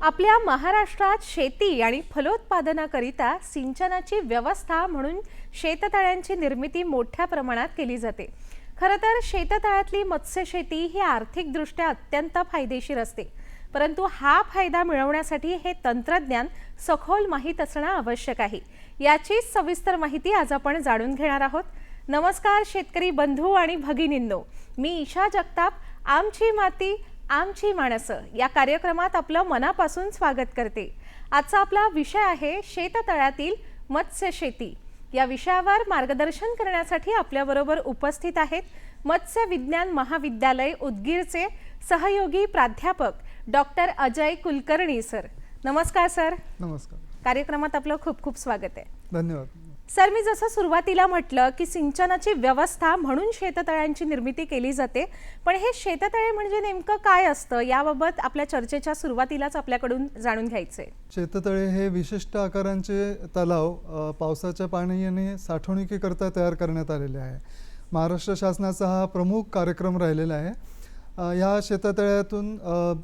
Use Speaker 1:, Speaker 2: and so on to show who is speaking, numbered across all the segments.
Speaker 1: आपल्या महाराष्ट्रात शेती आणि फलोत्पादनाकरिता सिंचनाची व्यवस्था म्हणून शेततळ्यांची निर्मिती मोठ्या प्रमाणात केली जाते. खरं तर शेततळ्यातली मत्स्यशेती ही आर्थिकदृष्ट्या अत्यंत फायदेशीर असते. परंतु हा फायदा मिळवण्यासाठी हे तंत्रज्ञान सखोल माहीत असणं आवश्यक आहे. याचीच सविस्तर माहिती आज आपण जाणून घेणार आहोत. नमस्कार शेतकरी बंधू आणि भगिनींनो. मी ईशा जगताप आमची माती आमची माणसं या कार्यक्रमात आपलं मनापासून स्वागत करते. आजचा आपला विषय आहे शेततळ्यातील मत्स्यशेती या विषयावर मार्गदर्शन करण्यासाठी आपल्याबरोबर उपस्थित आहेत मत्स्य विज्ञान महाविद्यालय उदगीरचे सहयोगी प्राध्यापक डॉक्टर अजय कुलकर्णी सर. नमस्कार सर.
Speaker 2: नमस्कार.
Speaker 1: कार्यक्रमात आपलं खूप खूप स्वागत आहे.
Speaker 2: धन्यवाद.
Speaker 1: सर मी जसं सुरुवातीला म्हटलं की सिंचनाची व्यवस्था म्हणून शेततळ्यांची निर्मिती केली जाते पण हे शेततळे म्हणजे नेमकं काय असतं याबाबत आपल्या चर्चेच्या सुरुवातीलाच आपल्याकडून जाणून घ्यायचंय.
Speaker 2: शेततळे हे विशिष्ट आकारांचे तलाव पावसाच्या पाण्याने साठवणुकीकरता तयार करण्यात आलेले आहे. महाराष्ट्र शासनाचा हा प्रमुख कार्यक्रम राहिलेला आहे. अ, या शेततळ्यातून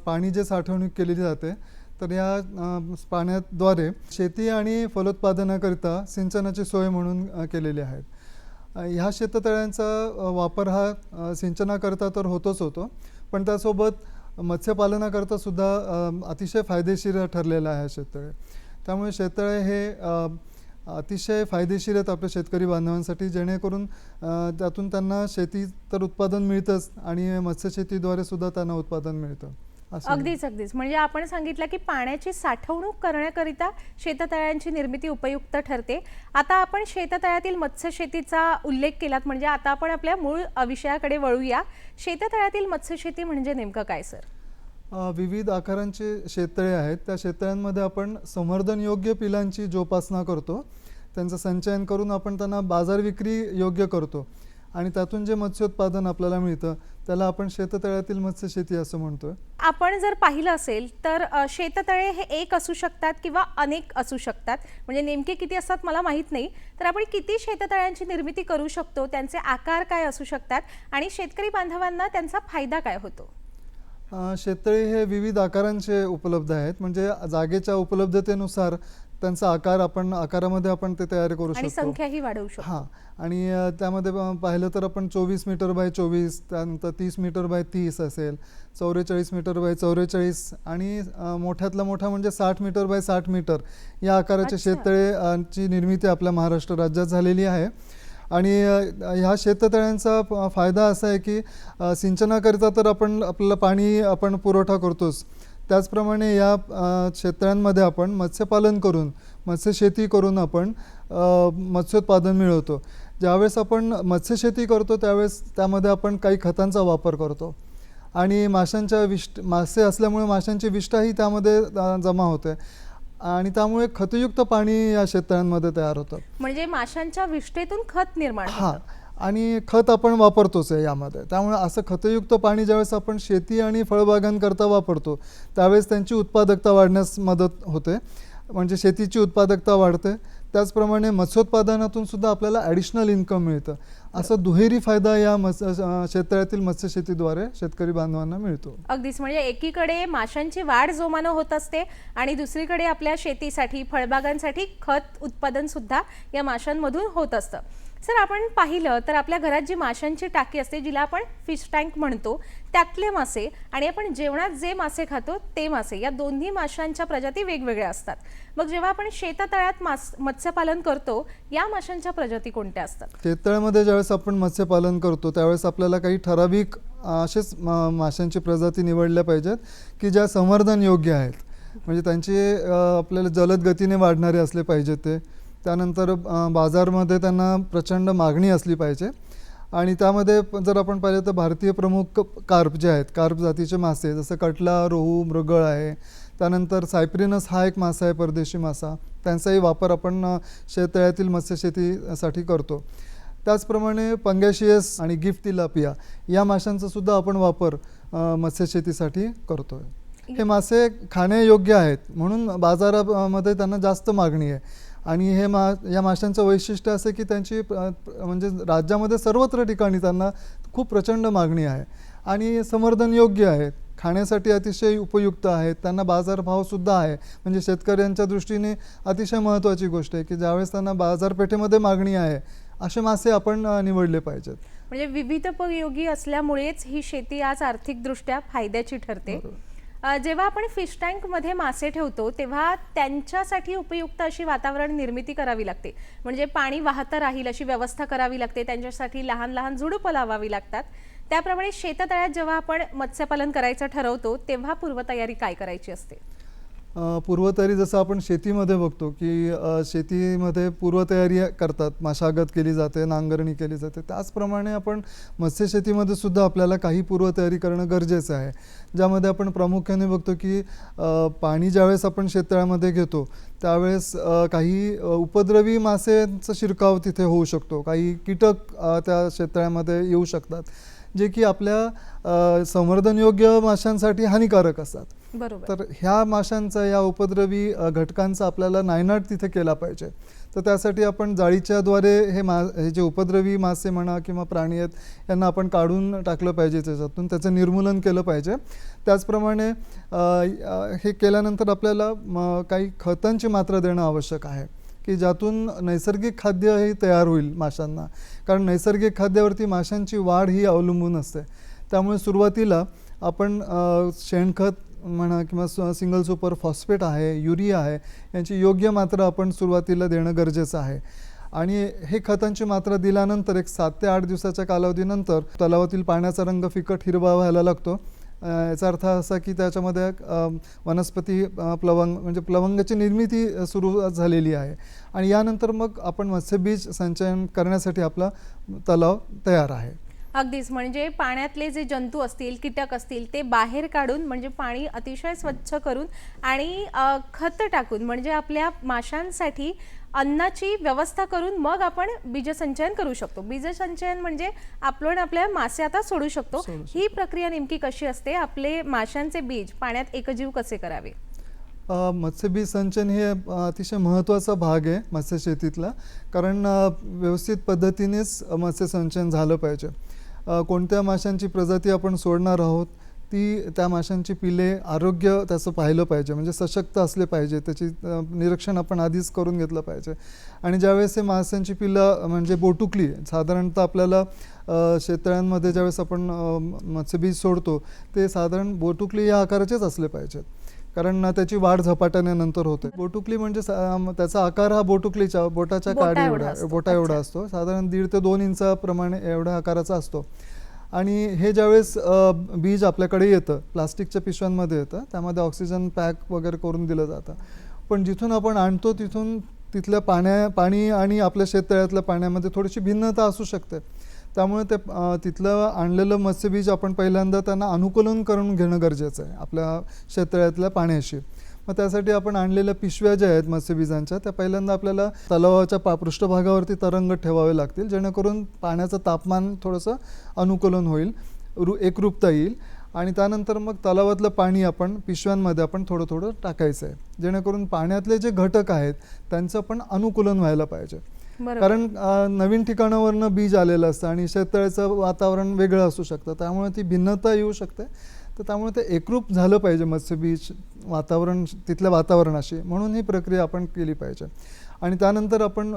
Speaker 2: पाणी जे साठवणूक केली जाते तर या पाण्याद्वारे शेती आणि फलोत्पादनाकरिता सिंचनाची सोय म्हणून केलेली आहेत. ह्या शेततळ्यांचा वापर हा सिंचनाकरता तर होतोच होतो पण त्यासोबत मत्स्यपालनाकरता सुद्धा अतिशय फायदेशीर ठरलेलं आहे शेततळे. त्यामुळे शेततळे हे अतिशय फायदेशीर आहेत आपल्या शेतकरी बांधवांसाठी जेणेकरून त्यातून त्यांना शेती तर उत्पादन मिळतंच आणि मत्स्यशेतीद्वारे सुद्धा त्यांना उत्पादन मिळतं.
Speaker 1: अगदीच अगदीच. म्हणजे आपण सांगितलं की पाण्याची साठवणूक करण्याकरिता शेततळ्यांची निर्मिती उपयुक्त ठरते. आता आपण शेततळ्यातील मत्स्यशेतीचा उल्लेख केलात म्हणजे आता आपण आपल्या मूळ विषयाकडे वळूया. शेततळ्यातील मत्स्यशेती म्हणजे नेमकं काय सर?
Speaker 2: विविध आकारांचे शेततळे आहेत. त्या शेततळ्यांमध्ये आपण संवर्धन योग्य पिलांची जोपासना करतो. त्यांचं संचयन करून आपण त्यांना बाजार विक्री योग्य करतो. आणि त्यातून जे मत्स्योत्पादन आपल्याला मिळतं त्याला आपण शेततळ्यातील मत्स्यशेती असं म्हणतोय.
Speaker 1: आपण जर पाहिलं असेल तर शेततळे हे एक असू शकतात किंवा अनेक असू शकतात. म्हणजे नेमके किती असतात मला माहीत नाही. तर आपण किती शेततळ्यांची निर्मिती करू शकतो त्यांचे आकार काय असू शकतात आणि शेतकरी बांधवांना त्यांचा फायदा काय होतो?
Speaker 2: शेततळे हे विविध आकारांचे उपलब्ध आहेत. म्हणजे जागेच्या उपलब्धतेनुसार त्यांचा आकार आपण आकारामध्ये आपण ते तयार करू शकतो.
Speaker 1: संख्याही वाढवू शकतो.
Speaker 2: हां. आणि त्यामध्ये पाहिलं तर आपण चोवीस मीटर बाय चोवीस त्यानंतर तीस मीटर बाय तीस असेल चौवेचाळीस मीटर बाय चौवेचाळीस आणि मोठ्यातला मोठा म्हणजे साठ मीटर बाय साठ मीटर या आकाराचे
Speaker 1: अच्छा.
Speaker 2: शेततळे अ, ची निर्मिती आपल्या महाराष्ट्र राज्यात झालेली आहे. आणि ह्या शेततळ्यांचा फायदा असा आहे की सिंचनाकरिता तर आपण आपल्याला पाणी आपण पुरवठा करतोच. त्याचप्रमाणे या शेततळ्यांमध्ये आपण मत्स्यपालन करून मत्स्यशेती करून आपण मत्स्योत्पादन मिळवतो. ज्यावेळेस आपण मत्स्यशेती करतो त्यावेळेस त्यामध्ये आपण काही खतांचा वापर करतो. आणि माशांच्या विष्ट मासे असल्यामुळे माशांची विष्ठाही त्यामध्ये जमा होते. आणि त्यामुळे खतयुक्त पाणी या शेततळ्यांमध्ये तयार होतं.
Speaker 1: म्हणजे माशांच्या विष्ठेतून खत निर्माण
Speaker 2: हा. आणि खत आपण वापरतोच आहे यामध्ये. त्यामुळे असं खतयुक्त पाणी ज्यावेळेस आपण शेती आणि फळबागांकरता वापरतो त्यावेळेस त्यांची उत्पादकता वाढण्यास मदत होते. म्हणजे शेतीची उत्पादकता वाढते. त्याचप्रमाणे मत्स्योत्पादनातून सुद्धा आपल्याला ॲडिशनल इन्कम मिळतं. असा दुहेरी फायदा या मत्स्य क्षेत्रातील मत्स्यशेतीद्वारे शेतकरी बांधवांना मिळतो.
Speaker 1: अगदीच. म्हणजे एकीकडे माशांची वाढ जोमानं होत असते आणि दुसरीकडे आपल्या शेतीसाठी फळबागांसाठी खत उत्पादन सुद्धा या माशांमधून होत असतं. सर आपण पाहिलं तर आपल्या घरात जी माशांची टाकी असते जिला आपण फिश टँक म्हणतो त्यातले मासे आणि आपण जेवणात जे मासे खातो ते मासे या दोन्ही माशांच्या प्रजाती वेगवेगळ्या असतात. मग जेव्हा आपण शेततळ्यात मास मत्स्यपालन करतो या माशांच्या प्रजाती कोणत्या असतात?
Speaker 2: शेततळ्यामध्ये ज्यावेळेस आपण मत्स्यपालन करतो त्यावेळेस आपल्याला काही ठराविक असेच माशांची प्रजाती निवडल्या पाहिजेत की ज्या संवर्धन योग्य आहेत. म्हणजे त्यांचे आपल्याला जलद गतीने वाढणारे असले पाहिजेत ते. त्यानंतर बाजारमध्ये त्यांना प्रचंड मागणी असली पाहिजे. आणि त्यामध्ये जर आपण पाहिलं तर भारतीय प्रमुख कार्प जे आहेत कार्प जातीचे मासे जसं कटला रोहू मृगळ आहे. त्यानंतर सायप्रिनस हा एक मासा आहे परदेशी मासा. त्यांचाही वापर आपण शेततळ्यातील मत्स्यशेतीसाठी करतो. त्याचप्रमाणे पंगॅशियस आणि गिफ्ट तिलापिया या माशांचा सुद्धा आपण वापर मत्स्यशेतीसाठी करतो हे मासे खाण्यायोग्य आहेत म्हणून बाजारामध्ये त्यांना जास्त मागणी आहे. आणि हे मा या माशांचं वैशिष्ट्य असं की त्यांची म्हणजे राज्यामध्ये सर्वत्र ठिकाणी त्यांना खूप प्रचंड मागणी आहे. आणि संवर्धन योग्य आहेत खाण्यासाठी अतिशय उपयुक्त आहेत त्यांना बाजारभावसुद्धा आहे. म्हणजे शेतकऱ्यांच्या दृष्टीने अतिशय महत्त्वाची गोष्ट आहे की ज्यावेळेस त्यांना बाजारपेठेमध्ये मागणी आहे असे मासे आपण निवडले पाहिजेत.
Speaker 1: म्हणजे विविधोपयोगी असल्यामुळेच ही शेती आज आर्थिकदृष्ट्या फायद्याची ठरते. जेव्हा आपण फिश टँकमध्ये मासे ठेवतो तेव्हा त्यांच्यासाठी उपयुक्त अशी वातावरण निर्मिती करावी लागते. म्हणजे पाणी वाहतं राहील अशी व्यवस्था करावी लागते त्यांच्यासाठी लहान लहान झुडूप लावावी लागतात. त्याप्रमाणे शेततळ्यात जेव्हा आपण मत्स्यपालन करायचं ठरवतो तेव्हा पूर्वतयारी काय करायची असते?
Speaker 2: पूर्वतयारी जसं आपण शेतीमध्ये बघतो की शेतीमध्ये पूर्वतयारी करतात. मशागत केली जाते नांगरणी केली जाते. त्याचप्रमाणे आपण मत्स्यशेतीमध्ये सुद्धा आपल्याला काही पूर्वतयारी करणं गरजेचं आहे. ज्यामध्ये आपण प्रामुख्याने बघतो की पाणी ज्यावेळेस आपण शेततळ्यामध्ये घेतो त्यावेळेस काही उपद्रवी मासेचा शिरकाव तिथे होऊ शकतो. काही कीटक त्या शेततळ्यामध्ये येऊ शकतात. जे की आपल्या संवर्धनयोग्य माशांसाठी हानिकारक असतात.
Speaker 1: बरोबर.
Speaker 2: तर ह्या माशांचा या उपद्रवी घटकांचा आपल्याला नायनाट तिथे केला पाहिजे. तर त्यासाठी आपण जाळीच्याद्वारे हे मा हे जे उपद्रवी मासे म्हणा किंवा प्राणी आहेत यांना आपण काढून टाकलं पाहिजे त्याच्यातून त्याचं निर्मूलन केलं पाहिजे. त्याचप्रमाणे हे केल्यानंतर आपल्याला काही खतांची मात्रा देणं आवश्यक आहे. की ज्यातून नैसर्गिक खाद्य हे तयार होईल माशांना. कारण नैसर्गिक खाद्यावरती माशांची वाढ ही अवलंबून असते. त्यामुळे सुरुवातीला आपण शेणखत म्हणा किंवा स- सिंगल सुपर फॉस्फेट आहे युरिया आहे यांची योग्य मात्रा आपण सुरुवातीला देणं गरजेचं आहे. आणि हे खतांची मात्रा दिल्यानंतर एक सात ते आठ दिवसाच्या कालावधीनंतर तलावातील पाण्याचा रंग फिकट हिरवा व्हायला लागतो. याचा अर्थ असा की त्याच्यामध्ये वनस्पती प्लवंग म्हणजे प्लवंगाची निर्मिती सुरू झालेली आहे. आणि यानंतर मग आपण मत्स्यबीज संचयन करण्यासाठी आपला तलाव तयार आहे.
Speaker 1: अगदीच. म्हणजे पाण्यातले जे जंतू असतील कीटक असतील ते बाहेर काढून म्हणजे पाणी अतिशय स्वच्छ करून आणि खत टाकून म्हणजे आपल्या माशांसाठी अन्नाची व्यवस्था करून मग आपण बीजसंचयन करू शकतो. बीजसंचयन म्हणजे आपण आपल्या मासे आता सोडू शकतो. ही प्रक्रिया नेमकी कशी असते? आपले माशांचे बीज पाण्यात एकजीव कसे करावे?
Speaker 2: मत्स्यबीज संचयन हे अतिशय महत्त्वाचा भाग आहे मत्स्यशेतीतला कारण अ, व्यवस्थित पद्धतीनेच मत्स्यसंचयन झालं पाहिजे. कोणत्या माशांची प्रजाती आपण सोडणार आहोत? ती त्या माशांची पिले आरोग्य त्याचं पाहिलं पाहिजे म्हणजे सशक्त असले पाहिजे त्याची निरीक्षण आपण आधीच करून घेतलं पाहिजे. आणि ज्यावेळेस हे माशांची पिलं म्हणजे बोटुकली साधारणतः आपल्याला अ, शेततळ्यांमध्ये ज्यावेळेस आपण मत्स्यबीज सोडतो ते साधारण बोटुकली या आकाराचेच असले पाहिजेत. कारण त्याची वाढ झपाट्याने नंतर होते. बोटुकली म्हणजे त्याचा आकार हा बोटुकलीच्या बोटाच्या
Speaker 1: बोटा
Speaker 2: काडी
Speaker 1: एवढा.
Speaker 2: बोटा एवढा असतो. साधारण दीड ते दोन इंचाप्रमाणे एवढ्या आकाराचा असतो. आणि हे ज्यावेळेस बीज आपल्याकडे येतं प्लास्टिकच्या पिशव्यांमध्ये येतं त्यामध्ये ऑक्सिजन पॅक वगैरे करून दिलं जातं. पण जिथून आपण आणतो तिथून तिथल्या पाण्या पाणी आणि आपल्या शेततळ्यातल्या पाण्यामध्ये थोडीशी भिन्नता असू शकते. त्यामुळे ते तिथलं आणलेलं मत्स्यबीज आपण पहिल्यांदा त्यांना अनुकूलन करून घेणं गरजेचं आहे आपल्या शेततळ्यातल्या पाण्याशी. मग त्यासाठी आपण आणलेल्या पिशव्या ज्या आहेत मत्स्यबीजांच्या त्या पहिल्यांदा आपल्याला तलावाच्या पा पृष्ठभागावरती तरंगत ठेवावे लागतील जेणेकरून पाण्याचं तापमान थोडंसं अनुकूलन होईल रु एकरूपता येईल आणि त्यानंतर मग तलावातलं पाणी आपण पिशव्यांमध्ये आपण थोडं थोडं टाकायचं आहे जेणेकरून पाण्यातले जे घटक आहेत त्यांचं पण अनुकूलन व्हायला पाहिजे. कारण नवीन ठिकाणावरनं बीज आलेलं असतं आणि शेततळ्याचं वातावरण वेगळं असू शकतं त्यामुळे ती भिन्नता येऊ शकते. तर त्यामुळे ते एकरूप झालं पाहिजे मत्स्यबीज वातावरण तिथल्या वातावरणाशी. म्हणून ही प्रक्रिया आपण केली पाहिजे. आणि त्यानंतर आपण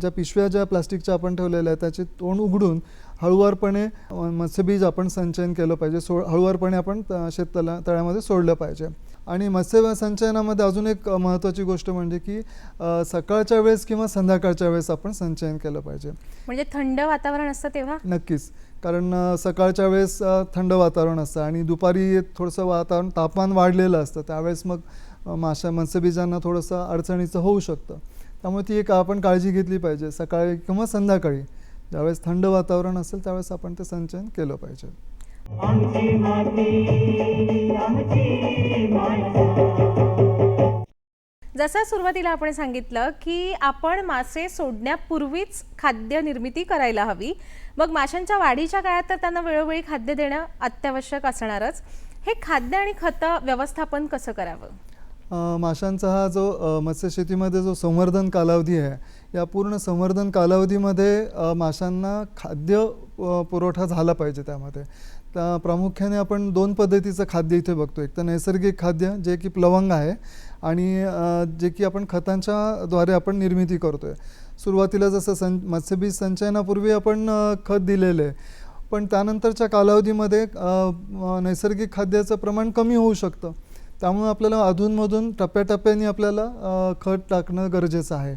Speaker 2: ज्या पिशव्या ज्या प्लास्टिकच्या आपण ठेवलेल्या आहेत त्याचे तोंड उघडून हळुवारपणे मत्स्यबीज आपण संचयन केलं पाहिजे. सो हळुवारपणे आपण त- शेततळ्या तळ्यामध्ये सोडलं पाहिजे. आणि मत्स्य संचयनामध्ये अजून एक महत्त्वाची गोष्ट म्हणजे की सकाळच्या वेळेस किंवा संध्याकाळच्या वेळेस आपण संचयन केलं पाहिजे.
Speaker 1: म्हणजे थंड वातावरण असतं तेव्हा?
Speaker 2: नक्कीच. कारण सकाळच्या वेळेस थंड वातावरण असतं आणि दुपारी थोडंसं वातावरण तापमान वाढलेलं असतं. त्यावेळेस मग माशा मत्स्यबीजांना थोडंसं अडचणीचं होऊ शकतं. त्यामुळे ती एक आपण काळजी घेतली पाहिजे सकाळी किंवा संध्याकाळी. ज्यावेळेस थंड वातावरण असेल त्यावेळेस आपण ते संचयन केलं पाहिजे.
Speaker 1: जसं सुरुवातीला आपण सांगितलं की आपण मासे सोडण्यापूर्वीच खाद्य निर्मिती करायला हवी. मग माशांच्या वाढीच्या काळात तर त्यांना वेळोवेळी खाद्य देणं अत्यावश्यक असणारच. हे खाद्य आणि खतं व्यवस्थापन कसं करावं?
Speaker 2: माशांचा हा जो मत्स्यशेतीमध्ये जो संवर्धन कालावधी आहे या पूर्ण संवर्धन कालावधीमध्ये माशांना खाद्य पुरवठा झाला पाहिजे त्यामध्ये. त्या प्रामुख्याने आपण दोन पद्धतीचं खाद्य इथे बघतो. एक तर नैसर्गिक खाद्य जे की प्लवंग आहे आणि जे की आपण खतांच्या द्वारे आपण निर्मिती करतो आहे सुरुवातीला जसं सं मत्स्यबीज संचयनापूर्वी आपण खत दिलेलं आहे. पण त्यानंतरच्या कालावधीमध्ये नैसर्गिक खाद्याचं प्रमाण कमी होऊ शकतं. त्यामुळे आपल्याला अधूनमधून टप्प्याटप्प्याने आपल्याला खत टाकणं गरजेचं आहे.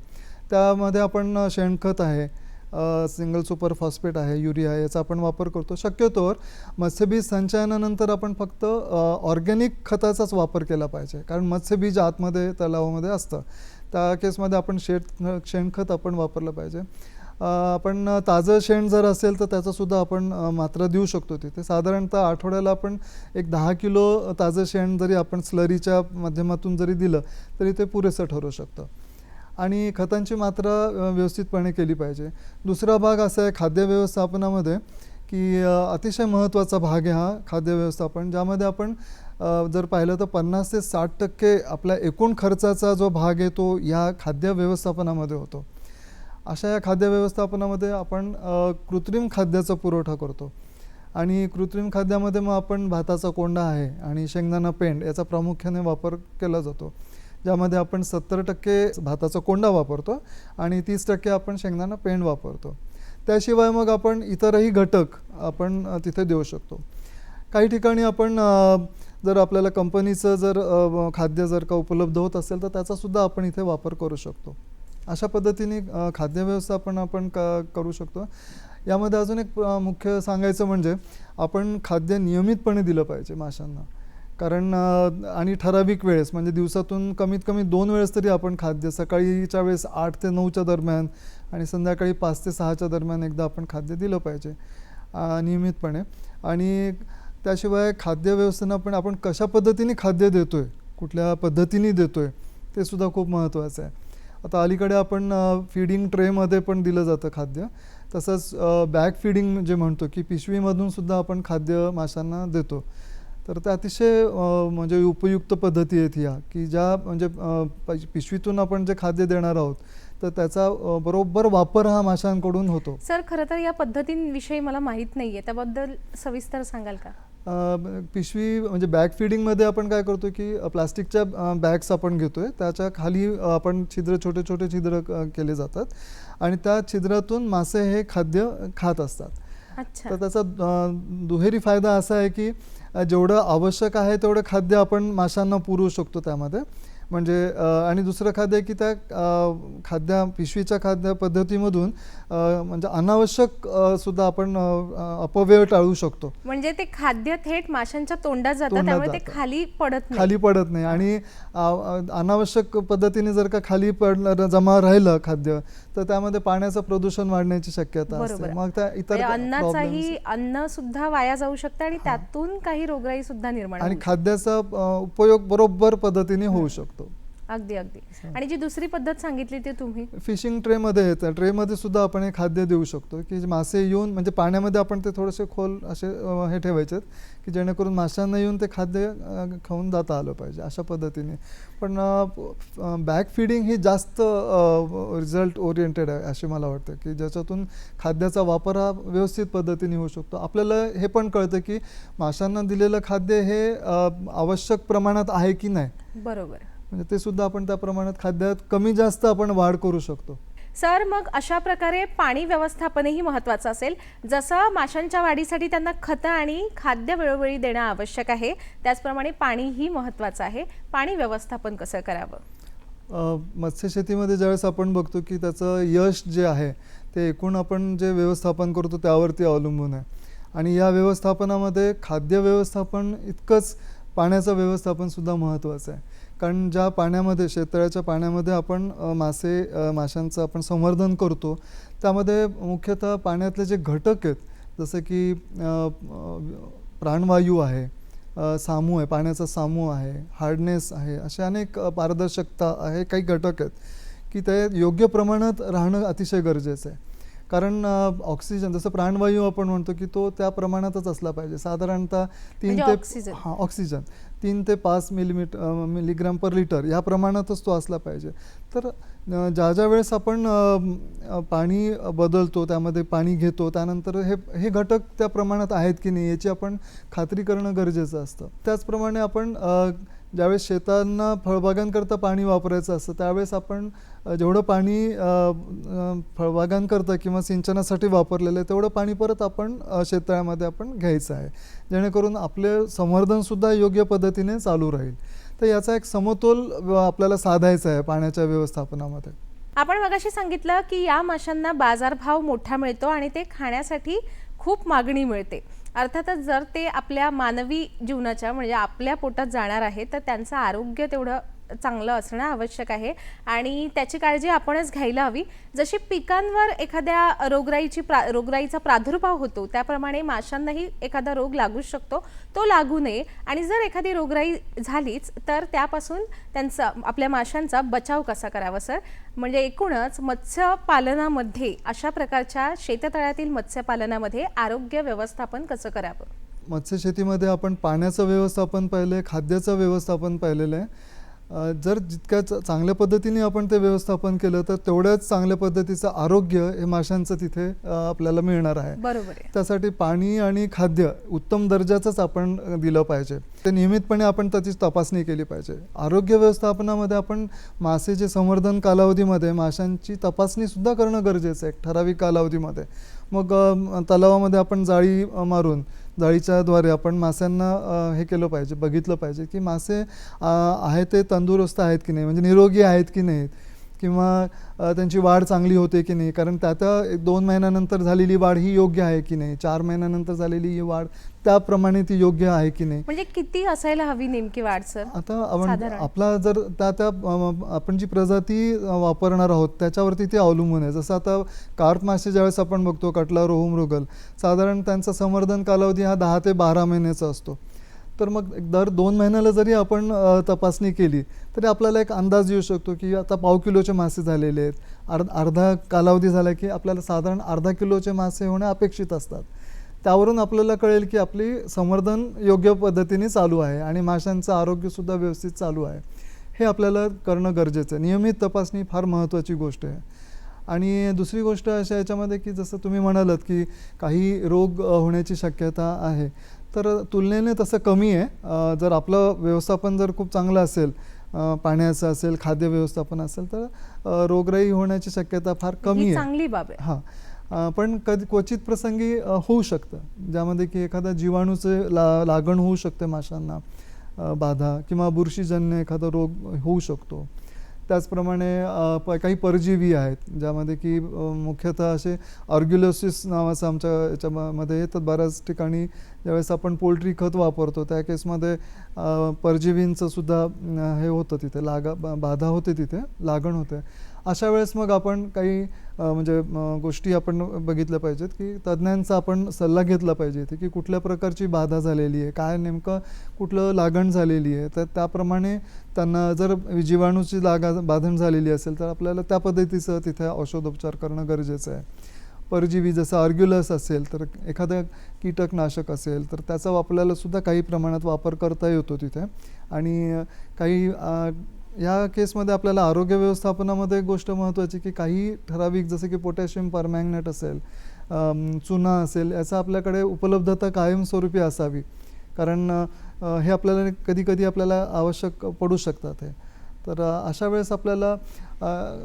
Speaker 2: त्यामध्ये आपण शेणखत आहे सिंगल सुपर फॉस्फेट आहे युरिया आहे याचा आपण वापर करतो. शक्यतोवर मत्स्यबीज संचयनानंतर आपण फक्त ऑर्गॅनिक खताचाच वापर केला पाहिजे. कारण मत्स्यबीज आतमध्ये तलावामध्ये असतं. त्या केसमध्ये आपण शेत शेणखत आपण वापरलं पाहिजे. आपण ताजं शेण जर असेल तर त्याचासुद्धा आपण मात्रा देऊ शकतो तिथे. साधारणतः आठवड्याला आपण एक दहा किलो ताजं शेण जरी आपण स्लरीच्या माध्यमातून जरी दिलं तरी ते पुरेसं ठरू शकतं. आणि खतांची मात्रा व्यवस्थितपणे केली पाहिजे. दुसरा भाग असा आहे खाद्य व्यवस्थापनामध्ये की अतिशय महत्त्वाचा भाग आहे हा खाद्य व्यवस्थापन ज्यामध्ये आपण जर पाहिलं तर पन्नास ते साठ टक्के आपल्या एकूण खर्चाचा जो भाग आहे तो या खाद्य व्यवस्थापनामध्ये होतो. अशा या खाद्य व्यवस्थापनामध्ये आपण कृत्रिम खाद्याचा पुरवठा करतो. आणि कृत्रिम खाद्यामध्ये मग आपण भाताचा कोंडा आहे आणि शेंगदाणा पेंड याचा प्रामुख्याने वापर केला जातो. ज्यामध्ये आपण सत्तर टक्के भाताचा कोंडा वापरतो आणि तीस टक्के आपण शेंगदाणा पेंड वापरतो. त्याशिवाय मग आपण इतरही घटक आपण तिथे देऊ शकतो. काही ठिकाणी आपण जर आपल्याला कंपनीचं जर खाद्य जर का उपलब्ध होत असेल तर त्याचासुद्धा आपण इथे वापर करू शकतो. अशा पद्धतीने खाद्य व्यवस्थापन आपण क करू शकतो. यामध्ये अजून एक मुख्य सांगायचं म्हणजे आपण खाद्य नियमितपणे दिलं पाहिजे माशांना. कारण आणि ठराविक वेळेस म्हणजे दिवसातून कमीत कमी दोन वेळेस तरी आपण खाद्य सकाळीच्या वेळेस आठ ते नऊच्या दरम्यान आणि संध्याकाळी पाच ते सहाच्या दरम्यान एकदा आपण खाद्य दिलं पाहिजे नियमितपणे. आणि त्याशिवाय खाद्य व्यवस्थापन आपण कशा पद्धतीने खाद्य देतो आहे कुठल्या पद्धतीने देतो आहे ते सुद्धा खूप महत्त्वाचं आहे. आता अलीकडे आपण फिडिंग ट्रेमध्ये पण दिलं जातं खाद्य. तसंच बॅग फिडिंग जे म्हणतो की पिशवीमधून सुद्धा आपण खाद्य माशांना देतो. तर ते अतिशय म्हणजे उपयुक्त पद्धती आहेत ह्या की ज्या म्हणजे पिशवीतून आपण जे खाद्य देणार आहोत तर त्याचा बरोबर वापर हा माशांकडून होतो.
Speaker 1: सर खरं तर या पद्धतींविषयी मला माहीत नाहीये त्याबद्दल सविस्तर सांगाल का?
Speaker 2: पिशवी म्हणजे बॅग फिडिंगमध्ये आपण काय करतो की प्लास्टिकच्या बॅग्स आपण घेतोय त्याच्याखाली आपण छिद्र छोटे छोटे छिद्र केले जातात आणि त्या छिद्रातून मासे हे खाद्य खात असतात.
Speaker 1: अच्छा.
Speaker 2: तर त्याचा दुहेरी फायदा असा आहे की जेवढं आवश्यक आहे तेवढं खाद्य आपण माशांना पुरवू शकतो त्यामध्ये. म्हणजे आणि दुसरं खाद्य की त्या खाद्या पिशवीच्या खाद्य पद्धतीमधून म्हणजे अनावश्यक सुद्धा आपण अपव्यय टाळू शकतो.
Speaker 1: म्हणजे ते खाद्य थेट माशांच्या तोंडात जातं त्यामुळे ते. खाली पडत नाही.
Speaker 2: खाली पडत नाही. आणि अनावश्यक पद्धतीने जर का खाली पडणार जमा राहिलं खाद्य तर त्यामध्ये पाण्याचं प्रदूषण वाढण्याची शक्यता असते. मग त्या इतर
Speaker 1: म्हणजे अन्नाचाही अन्न सुद्धा वाया जाऊ शकतं आणि त्यातून काही रोगराई सुद्धा निर्माण
Speaker 2: आणि खाद्याचा उपयोग बरोबर पद्धतीने होऊ शकतो.
Speaker 1: अगदी अगदी. आणि जी दुसरी पद्धत सांगितली ती तुम्ही?
Speaker 2: फिशिंग ट्रेमध्ये येतं. ट्रेमध्ये सुद्धा आपण हे खाद्य देऊ शकतो की मासे येऊन म्हणजे पाण्यामध्ये आपण ते थोडेसे खोल असे हे ठेवायचे की जेणेकरून माशांना येऊन ते खाद्य खाऊन जाता आलं पाहिजे अशा पद्धतीने. पण बॅक फिडिंग ही जास्त रिझल्ट ओरिएंटेड आहे असे मला वाटतं की ज्याच्यातून खाद्याचा वापर हा व्यवस्थित पद्धतीने होऊ शकतो. आपल्याला हे पण कळतं की माशांना दिलेलं खाद्य हे आवश्यक प्रमाणात आहे की नाही?
Speaker 1: बरोबर.
Speaker 2: म्हणजे ते सुद्धा आपण त्या प्रमाणात खाद्यात कमी जास्त आपण वाढ करू शकतो.
Speaker 1: सर मग अशा प्रकारे पाणी व्यवस्थापनही महत्त्वाचं असेल. जसं माशांच्या वाढीसाठी त्यांना खतं आणि खाद्य वेळोवेळी देणं आवश्यक आहे त्याचप्रमाणे पाणीही महत्त्वाचं आहे. पाणी व्यवस्थापन कसं करावं?
Speaker 2: मत्स्यशेतीमध्ये ज्यावेळेस आपण बघतो की त्याचं यश जे आहे ते एकूण आपण जे व्यवस्थापन करतो त्यावरती अवलंबून आहे. आणि या व्यवस्थापनामध्ये खाद्य व्यवस्थापन इतकंच पाण्याचं व्यवस्थापन सुद्धा महत्त्वाचं आहे. कारण ज्या पाण्यामध्ये शेततळ्याच्या पाण्यामध्ये आपण मासे माशांचं आपण संवर्धन करतो त्यामध्ये मुख्यतः पाण्यातले जे घटक आहेत जसं की प्राणवायू आहे सामू आहे पाण्याचा सामू आहे हार्डनेस आहे असे अनेक पारदर्शकता आहे काही घटक आहेत की ते योग्य प्रमाणात राहणं अतिशय गरजेचं आहे. कारण ऑक्सिजन जसं प्राणवायू आपण म्हणतो की तो त्या प्रमाणातच असला पाहिजे. साधारणतः तीन
Speaker 1: म्हणजे
Speaker 2: ते. हां ऑक्सिजन. तीन ते पाच मिलीमीटर मिलीग्राम पर लिटर या प्रमाणातच तो असला पाहिजे. तर ज्या ज्या वेळेस आपण पाणी बदलतो त्यामध्ये पाणी घेतो त्यानंतर हे हे घटक त्या प्रमाणात आहेत की नाही याची आपण खात्री करणं गरजेचं असतं. त्याचप्रमाणे आपण ज्यावेळेस शेतांना फळबागांकरता पाणी वापरायचं असतं त्यावेळेस आपण जेवढं पाणी फळबागांकरता किंवा सिंचनासाठी वापरलेलं आहे तेवढं पाणी परत आपण शेततळ्यामध्ये आपण घ्यायचं आहे. जेणेकरून आपले संवर्धनसुद्धा योग्य पद्धतीने चालू राहील. तर याचा एक समतोल आपल्याला साधायचा आहे पाण्याच्या व्यवस्थापनामध्ये.
Speaker 1: आपण मगाशी सांगितलं की या माशांना बाजारभाव मोठा मिळतो आणि ते खाण्यासाठी खूप मागणी मिळते. अर्थातच जर ते आपल्या मानवी जीवनाच्या म्हणजे आपल्या पोटात जाणार आहे तर त्यांचं आरोग्य तेवढं चांगलं असणं आवश्यक आहे. आणि त्याची काळजी आपणच घ्यायला हवी. जशी पिकांवर एखाद्या रोगराईची प्रा रोगराईचा प्रादुर्भाव होतो त्याप्रमाणे माशांनाही एखादा रोग लागू शकतो. तो लागू नये. आणि जर एखादी रोगराई झालीच तर त्यापासून त्यांचा आपल्या माशांचा बचाव कसा करावा सर? म्हणजे एकूणच मत्स्यपालनामध्ये अशा प्रकारच्या शेततळ्यातील मत्स्यपालनामध्ये आरोग्य व्यवस्थापन कसं करावं?
Speaker 2: मत्स्यशेतीमध्ये आपण पाण्याचं व्यवस्थापन पाहिलं आहे खाद्याचं व्यवस्थापन पाहिलेलं आहे. जर जितक्या चांगल्या पद्धतीने आपण ते व्यवस्थापन केलं तर तेवढ्याच चांगल्या पद्धतीचं आरोग्य हे माशांचं तिथे आपल्याला मिळणार आहे.
Speaker 1: बरोबर
Speaker 2: त्यासाठी पाणी आणि खाद्य उत्तम दर्जाचंच आपण दिलं पाहिजे. ते नियमितपणे आपण त्याची तपासणी केली पाहिजे. आरोग्य व्यवस्थापनामध्ये आपण मासेचे संवर्धन कालावधीमध्ये माशांची तपासणीसुद्धा करणं गरजेचं आहे ठराविक कालावधीमध्ये. मग तलावामध्ये आपण जाळी मारून जाळीच्याद्वारे आपण माशांना हे केलं पाहिजे बघितलं पाहिजे की मासे आहेत आहे ते तंदुरुस्त आहेत की नाही? म्हणजे निरोगी आहेत की नाहीत? किंवा त्यांची वाढ चांगली होते की नाही? कारण त्या त्या एक दोन महिन्यानंतर झालेली वाढ ही योग्य आहे की नाही? चार महिन्यानंतर झालेली ही वाढ त्याप्रमाणे ती योग्य आहे की नाही?
Speaker 1: म्हणजे किती असायला हवी नेमकी वाढ सर?
Speaker 2: आता आपण. आपला जर त्या त्या आपण जी प्रजाती वापरणार आहोत त्याच्यावरती ते अवलंबून आहे. जसं आता कार्प मासे ज्यावेळेस आपण बघतो कटला रोहू मृगल साधारण त्यांचा संवर्धन कालावधी हा दहा ते बारा महिन्याचा असतो. तर मग दर दोन महिन्याला जरी आपण तपासणी केली तरी आपल्याला एक अंदाज येऊ शकतो की आता पाव किलोचे मासे झालेले आहेत. अर्ध अर्धा कालावधी झाला की आपल्याला साधारण अर्धा किलोचे मासे होणे अपेक्षित असतात. त्यावरून आपल्याला कळेल की आपली संवर्धन योग्य पद्धतीने चालू आहे आणि माशांचं आरोग्यसुद्धा व्यवस्थित चालू आहे. हे आपल्याला करणं गरजेचं आहे. नियमित तपासणी फार महत्त्वाची गोष्ट आहे. आणि दुसरी गोष्ट अशा याच्यामध्ये की जसं तुम्ही म्हणालात की काही रोग होण्याची शक्यता आहे. तर तुलनेने तसं कमी आहे. जर आपलं व्यवस्थापन जर खूप चांगलं असेल पाण्याचं असेल खाद्य व्यवस्थापन असेल तर रोगराई होण्याची शक्यता फार कमी आहे.
Speaker 1: चांगली बाब आहे.
Speaker 2: हां. पण कधी क्वचित प्रसंगी होऊ शकतं. ज्यामध्ये की एखादा जीवाणूचे ला लागण होऊ शकते माशांना बाधा किंवा बुरशीजन्य एखादा रोग होऊ शकतो. त्याचप्रमाणे प काही परजीवी आहेत ज्यामध्ये की मुख्यतः असे ऑर्ग्युलोसिस नावाचं आमच्या याच्यामध्ये येतात बऱ्याच ठिकाणी. ज्यावेळेस आपण पोल्ट्री खत वापरतो त्या केसमध्ये परजीवींचं सुद्धा हे होतं तिथे लागा बाधा होते तिथे लागण होते. अशा वेळेस मग आपण काही म्हणजे गोष्टी आपण बघितल्या पाहिजेत की तज्ज्ञांचा आपण सल्ला घेतला पाहिजे इथे की कुठल्या प्रकारची बाधा झालेली आहे काय नेमकं कुठलं लागण झालेली आहे. तर त्याप्रमाणे त्यांना जर जीवाणूची लागा बाधण झालेली असेल तर आपल्याला त्या पद्धतीचं तिथे औषधोपचार करणं गरजेचं आहे. परजीवी जसं आर्ग्युलस असेल तर एखादं कीटकनाशक असेल तर त्याचा आपल्याला सुद्धा काही प्रमाणात वापर करता येतो तिथे. आणि काही या केसमध्ये आपल्याला आरोग्य व्यवस्थापनामध्ये एक गोष्ट महत्त्वाची की काही ठराविक जसं की पोटॅशियम परमॅग्नेट असेल चुना असेल याचा आपल्याकडे उपलब्धता कायमस्वरूपी असावी. कारण हे आपल्याला कधी कधी आपल्याला आवश्यक पडू शकतात हे. तर अशा वेळेस आपल्याला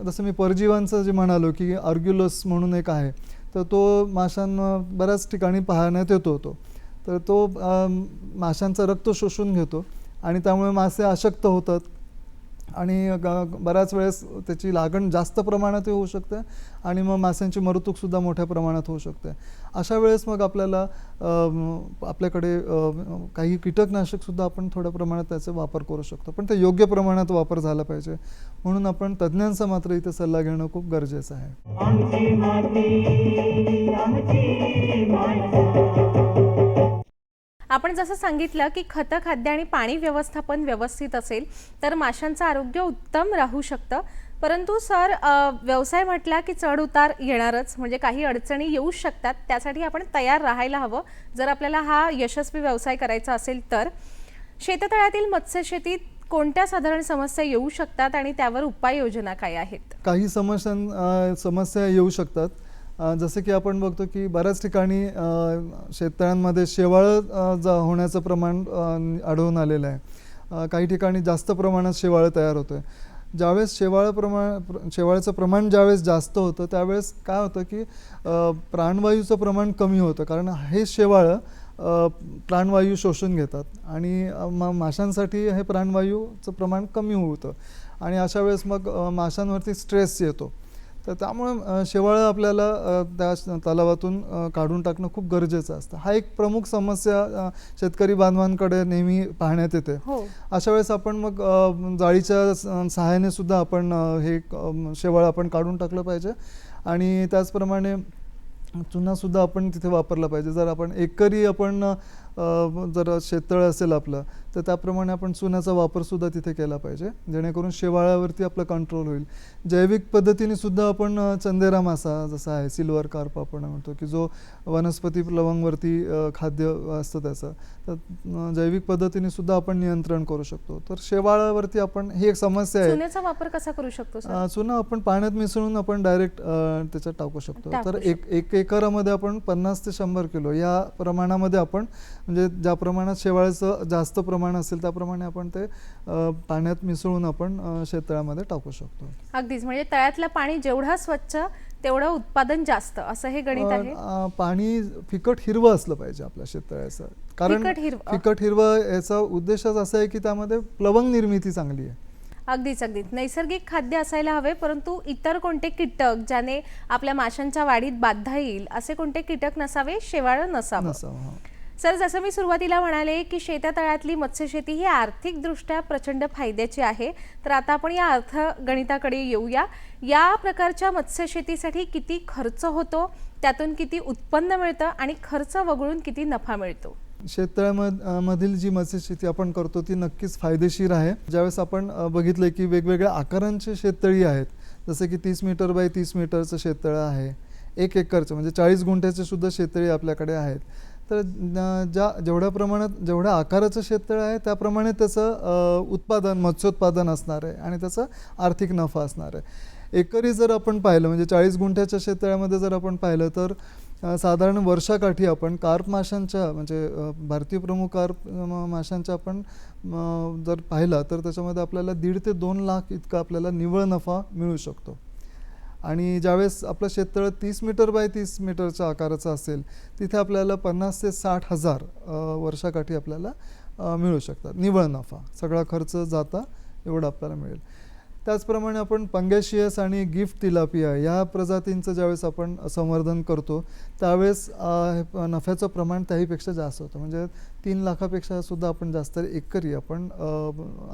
Speaker 2: जसं मी परजीवांचं जे म्हणालो की आर्ग्युलस म्हणून एक आहे तर तो माशांना बऱ्याच ठिकाणी पाहण्यात येतो तो. तर तो माशांचं रक्त शोषून घेतो आणि त्यामुळे मासे अशक्त होतात. आणि ग- बऱ्याच वेळेस त्याची लागण जास्त प्रमाणात होऊ शकते आणि मग माशांची मरतूकसुद्धा मोठ्या प्रमाणात होऊ शकते. अशा वेळेस मग आपल्याला आपल्याकडे काही कीटकनाशकसुद्धा आपण थोड्या प्रमाणात त्याचा वापर करू शकतो. पण ते योग्य प्रमाणात वापर झाला पाहिजे. म्हणून आपण तज्ज्ञांचा मात्र इथे सल्ला घेणं खूप गरजेचं आहे.
Speaker 1: आपण जसं सांगितलं की खतं खाद्य आणि पाणी व्यवस्थापन व्यवस्थित असेल तर माशांचं आरोग्य उत्तम राहू शकतं. परंतु सर व्यवसाय म्हटला की चढ उतार येणारच म्हणजे काही अडचणी येऊ शकतात त्यासाठी आपण तयार राहायला हवं. जर आपल्याला हा यशस्वी व्यवसाय करायचा असेल तर. शेततळ्यातील मत्स्यशेतीत कोणत्या साधारण समस्या येऊ शकतात आणि त्यावर उपाययोजना काय आहेत?
Speaker 2: काही समस्या समस्या येऊ शकतात. जसं की आपण बघतो की बऱ्याच ठिकाणी शेतकऱ्यांमध्ये शेततळ्यांमध्ये शेवाळं जा होण्याचं प्रमाण आढळून आलेलं आहे. काही ठिकाणी जास्त प्रमाणात शेवाळं तयार होतं आहे ज्यावेळेस शेवाळं प्रमाण प्र शेवाळ्याचं प्रमाण ज्यावेळेस जास्त होतं त्यावेळेस काय होतं की प्राणवायूचं प्रमाण कमी होतं. कारण हे शेवाळं प्राणवायू शोषून घेतात. आणि मा माशांसाठी हे प्राणवायूचं प्रमाण कमी होतं. आणि अशा वेळेस मग माशांवरती स्ट्रेस येतो. तर त्यामुळे शेवाळं आपल्याला त्या तलावातून काढून टाकणं खूप गरजेचं असतं. हा एक प्रमुख समस्या शेतकरी बांधवांकडे नेहमी पाहण्यात येते.
Speaker 1: हो.
Speaker 2: अशा वेळेस आपण मग जाळीच्या सहाय्याने सुद्धा आपण हे शेवाळ आपण काढून टाकलं पाहिजे. आणि त्याचप्रमाणे चुनासुद्धा आपण तिथे वापरला पाहिजे. जर आपण एकरी आपण जर शेततळ असेल आपलं तर त्याप्रमाणे आपण चुन्याचा वापरसुद्धा तिथे केला पाहिजे. जेणेकरून शेवाळ्यावरती आपलं कंट्रोल होईल. जैविक पद्धतीने सुद्धा आपण चंदेरा मासा जसा आहे सिल्वर कार्प आपण म्हणतो की जो वनस्पती लवंगवरती खाद्य असतं त्याचं तर जैविक पद्धतीने सुद्धा आपण नियंत्रण करू शकतो. तर शेवाळावरती आपण ही एक समस्या आहे.
Speaker 1: चुन्याचा वापर कसा करू शकतो
Speaker 2: चुना आपण पाण्यात मिसळून आपण डायरेक्ट त्याच्यात टाकू शकतो. तर एक एक एकरामध्ये आपण पन्नास ते शंभर किलो या प्रमाणामध्ये आपण म्हणजे ज्या प्रमाणात शेवाळ्याचं जास्त प्रमाण असेल त्याप्रमाणे आपण ते पाण्यात मिसळून आपण अ, शेततळ्यामध्ये टाकू शकतो.
Speaker 1: अगदीच. म्हणजे तळ्यातलं पाणी जेवढं स्वच्छ तेवढं उत्पादन जास्त असं हे गणित आहे?
Speaker 2: पाणी फिकट हिरवं असलं पाहिजे आपल्या शेततळ्याचं. कारण
Speaker 1: फिकट हिरवं.
Speaker 2: याचा उद्देशच असा आहे की त्यामध्ये प्लवंग निर्मिती चांगली आहे.
Speaker 1: अगदीच अगदीच. नैसर्गिक खाद्य असायला हवे परंतु इतर कोणते कीटक ज्याने आपल्या माशांच्या वाढीत बाधा येईल असे कोणते कीटक नसावे? शेवाळ नसावं. सर जसं मी सुरुवातीला म्हणाले की शेततळ्यातली मत्स्यशेती ही आर्थिकदृष्ट्या प्रचंड फायद्याची आहे तर आता आपण या अर्थगणिताकडे येऊया. या प्रकारच्या मत्स्यशेतीसाठी किती खर्च होतो त्यातून किती उत्पन्न मिळतं आणि खर्च वगळून किती नफा मिळतो?
Speaker 2: शेततळ्यामधील मधील जी मत्स्यशेती आपण करतो ती नक्कीच फायदेशीर आहे. ज्यावेळेस आपण बघितलं की वेगवेगळ्या आकारांचे शेततळी आहेत जसं की तीस मीटर बाय तीस मीटरचं शेततळं आहे एक एकरचं म्हणजे चाळीस गुंठ्याचे सुद्धा शेततळी आपल्याकडे आहेत. तर ज्या जेवढ्या प्रमाणात जेवढ्या आकाराचं क्षेत्र आहे त्याप्रमाणे त्याचं उत्पादन मत्स्योत्पादन असणार आहे आणि त्याचा आर्थिक नफा असणार आहे. एकरी जर आपण पाहिलं म्हणजे चाळीस गुंठ्याच्या क्षेत्रामध्ये जर आपण पाहिलं तर साधारण वर्षाकाठी आपण कार्प माशांच्या म्हणजे भारतीय प्रमुख कार्प माशांच्या आपण जर पाहिला तर त्याच्यामध्ये आपल्याला दीड ते दोन लाख इतका आपल्याला निव्वळ नफा मिळू शकतो. आणि ज्यावेळेस आपलं क्षेत्र तीस मीटर बाय तीस मीटरच्या आकाराचं असेल तिथे आपल्याला पन्नास ते साठ हजार वर्षाकाठी आपल्याला मिळू शकतात. निव्वळ नफा. सगळा खर्च जाता एवढा आपल्याला मिळेल. त्याचप्रमाणे आपण पंगॅशियस आणि गिफ्ट तिलापिया या प्रजातींचं ज्यावेळेस आपण संवर्धन करतो त्यावेळेस नफ्याचं प्रमाण त्याहीपेक्षा जास्त होतं. म्हणजे तीन लाखापेक्षा सुद्धा आपण जास्त एकरी आपण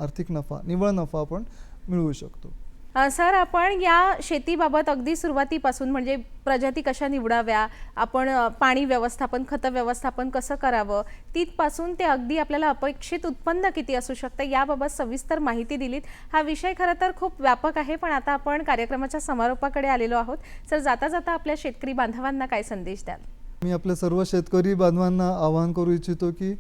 Speaker 2: आर्थिक नफा निव्वळ नफा आपण मिळवू शकतो.
Speaker 1: सर आपण या शेतीबाबत अगदी सुरुवातीपासून म्हणजे प्रजाती कशा निवडाव्या आपण पाणी व्यवस्थापन खतं व्यवस्थापन कसं करावं तिथपासून ते अगदी आपल्याला अपेक्षित उत्पन्न किती असू शकतं याबाबत सविस्तर माहिती दिलीत. हा विषय खरं तर खूप व्यापक आहे पण आता आपण कार्यक्रमाच्या समारोपाकडे आलेलो आहोत. सर जाता जाता आपल्या शेतकरी बांधवांना काय संदेश द्याल?
Speaker 2: मी आपल्या सर्व शेतकरी बांधवांना आवाहन करू इच्छितो की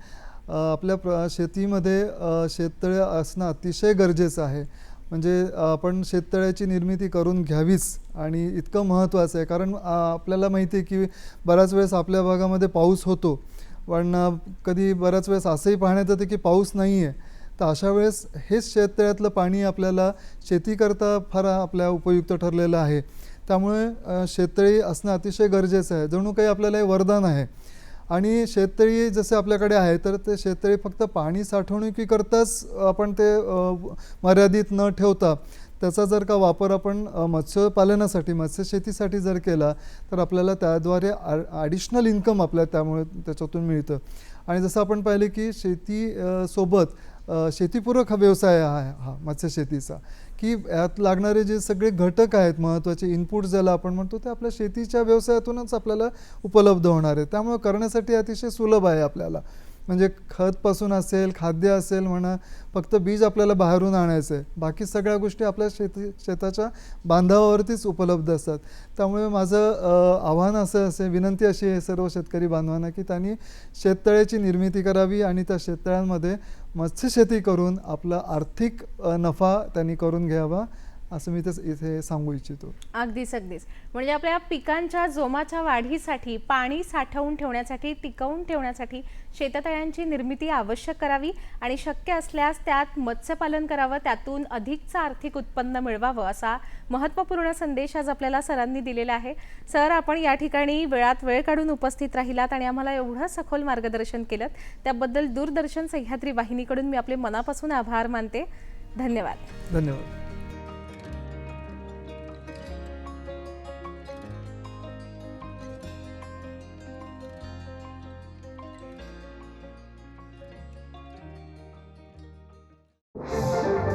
Speaker 2: आपल्या प्र शेतीमध्ये शेततळे असणं अतिशय गरजेचं आहे. म्हणजे आपण शेततळ्याची निर्मिती करून घ्यावीच आणि इतकं महत्त्वाचं आहे. कारण आपल्याला माहिती आहे की बऱ्याच वेळेस आपल्या भागामध्ये पाऊस होतो. पण कधी बऱ्याच वेळेस असंही पाहण्यात येतं की पाऊस नाही आहे. तर अशा वेळेस हेच शेततळ्यातलं पाणी आपल्याला शेतीकरता फार आपल्या उपयुक्त ठरलेलं आहे. त्यामुळे शेततळी असणं अतिशय गरजेचं आहे. जणू काही आपल्याला हे वरदान आहे. आणि शेततळी जसे आपल्याकडे आहे तर ते शेततळी फक्त पाणी साठवणुकीकरताच आपण ते मर्यादित न ठेवता त्याचा जर का वापर आपण मत्स्यपालनासाठी मत्स्यशेतीसाठी जर केला तर आपल्याला त्याद्वारे ॲडिशनल इन्कम आपल्या त्यामुळे त्याच्यातून मिळतं. आणि जसं आपण पाहिले की शेती सोबत शेतीपूरक हा व्यवसाय आहे हा मत्स्यशेतीचा की यात लागणारे जे सगळे घटक आहेत महत्त्वाचे इनपुट ज्याला आपण म्हणतो ते आपल्या शेतीच्या व्यवसायातूनच आपल्याला उपलब्ध होणार आहे. त्यामुळे करण्यासाठी अतिशय सुलभ आहे आपल्याला. म्हणजे खतपासून असेल खाद्य असेल म्हणा फक्त बीज आपल्याला बाहेरून आणायचं आहे बाकी सगळ्या गोष्टी आपल्या शेती शेताच्या बांधावावरतीच उपलब्ध असतात. त्यामुळे माझं आव्हान असं असे विनंती अशी आहे सर्व शेतकरी बांधवांना की त्यांनी शेततळ्याची निर्मिती करावी आणि त्या शेततळ्यांमध्ये मत्स्यशेती करून आपला आर्थिक नफा त्यांनी करून घ्यावा. असं मी ते इथे सांगू इच्छितो.
Speaker 1: अगदीच अगदीच. म्हणजे आपल्या पिकांच्या जोमाच्या वाढीसाठी पाणी साठवून ठेवण्यासाठी टिकवून ठेवण्यासाठी शेततळ्यांची निर्मिती आवश्यक करावी आणि शक्य असल्यास त्यात मत्स्यपालन करावं त्यातून अधिकचं आर्थिक उत्पन्न मिळवावं असा महत्त्वपूर्ण संदेश आज आपल्याला सरांनी दिलेला आहे. सर आपण या ठिकाणी वेळात वेळ काढून उपस्थित राहिलात आणि आम्हाला एवढं सखोल मार्गदर्शन केलं त्याबद्दल दूरदर्शन सह्याद्री वाहिनीकडून मी आपले मनापासून आभार मानते. धन्यवाद.
Speaker 2: धन्यवाद. you